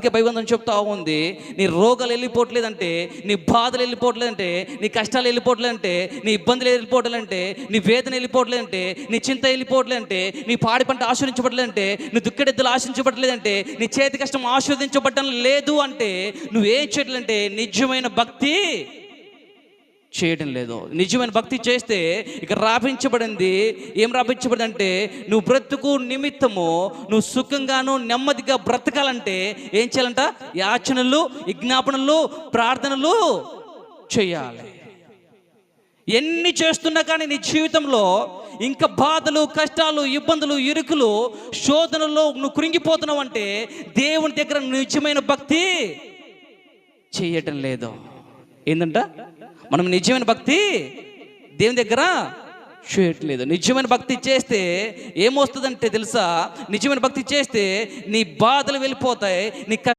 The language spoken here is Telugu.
అందుకే చెప్తా ఉంది నీ రోగాలు వెళ్ళిపోవట్లేదంటే నీ బాధలు వెళ్ళిపోవట్లేదంటే నీ కష్టాలు వెళ్ళిపోవట్లేదంటే నీ ఇబ్బందులు వెళ్ళిపోవట్లేదంటే నీ వేదన వెళ్ళిపోవట్లేదంటే నీ చింత వెళ్ళిపోవట్లేదంటే నీ పాడి పంట ఆశ్రయించబడలేదంటే నీ దుక్కెడెద్దులు ఆశ్రయించబడలేదంటే నీ చేతి కష్టం ఆస్వాదించబడటం లేదు అంటే నువ్వేం చేయట్లంటే నిజమైన భక్తి. చేయడం లేదు. నిజమైన భక్తి చేస్తే ఇక రాపించబడింది. ఏం రాపించబడింది అంటే నువ్వు బ్రతుకు నిమిత్తము నువ్వు సుఖంగాను నెమ్మదిగా బ్రతకాలంటే ఏం చేయాలంట? యాచనలు విజ్ఞాపనలు ప్రార్థనలు చేయాలి. ఎన్ని చేస్తున్నా కానీ నీ జీవితంలో ఇంకా బాధలు కష్టాలు ఇబ్బందులు ఇరుకులు శోధనలో నువ్వు కృంగిపోతున్నావు అంటే దేవుని దగ్గర నిజమైన భక్తి చేయటం లేదు. ఏంటంట మనం నిజమైన భక్తి దేవుని దగ్గర చేయట్లేదు. నిజమైన భక్తి చేస్తే ఏమొస్తుందంటే తెలుసా? నిజమైన భక్తి చేస్తే నీ బాధలు వెళ్ళిపోతాయి నీ